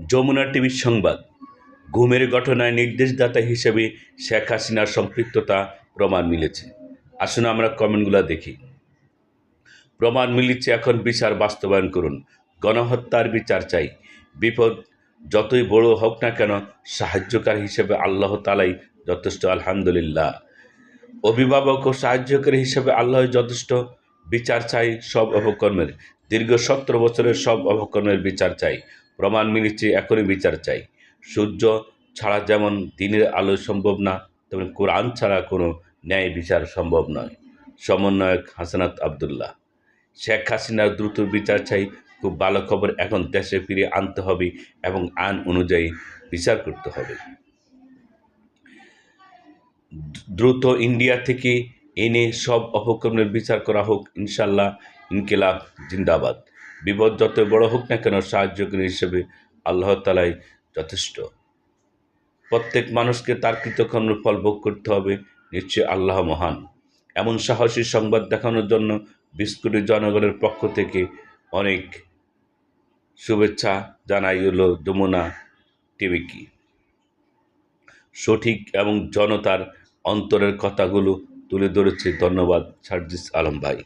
যমুনা টিভির সংবাদ। ঘুমের ঘটনায় নির্দেশদাতা হিসেবে শেখ হাসিনার সম্পৃক্ততা প্রমাণ মিলেছে। আসুন আমরা কমেন্টগুলো দেখি। প্রমাণ মিলিচ্ছে এখন বিচার বাস্তবায়ন করুন। গণহত্যার বিচার চাই। বিপদ যতই বড় হোক না কেন, সাহায্যকারী হিসেবে আল্লাহ তালাই যথেষ্ট, আলহামদুলিল্লাহ। অভিভাবক ও সাহায্যকারী হিসেবে আল্লাহ যথেষ্ট, বিচার চাই সব অপকর্মের। দীর্ঘ সতেরো বছরের সব অপকর্মের বিচার চাই। প্রমাণ মিলিচ্ছে এখনই বিচার চাই। সূর্য ছাড়া যেমন দিনের আলো সম্ভব না, তেমন কোরআন ছাড়া কোনো ন্যায় বিচার সম্ভব নয়। সমন্বয়ক হাসানাত আবদুল্লাহ, শেখ হাসিনার দ্রুত বিচার চাই, খুব ভালো খবর, এখন দেশে ফিরে আনতে হবে এবং আইন অনুযায়ী বিচার করতে হবে। দ্রুত ইন্ডিয়া থেকে এনে সব অপকর্মের বিচার করা হোক, ইনশাল্লাহ, ইনকিলাব, জিন্দাবাদ। বিপদ যত বড় হোক না কেন সাহায্যকারী হিসেবে আল্লাহ তালাই যথেষ্ট। প্রত্যেক মানুষকে তার কৃতকর্মের ফল ভোগ করতে হবে, নিশ্চয় আল্লাহ মহান। এমন সাহসী সংবাদ দেখানোর জন্য বিস্কুটের জনগণের পক্ষ থেকে অনেক শুভেচ্ছা জানাই হলো যমুনা টিভিকে সঠিক এবং জনতার অন্তরের কথাগুলো তুলে ধরেছে ধন্যবাদ সার্জিস আলম ভাই।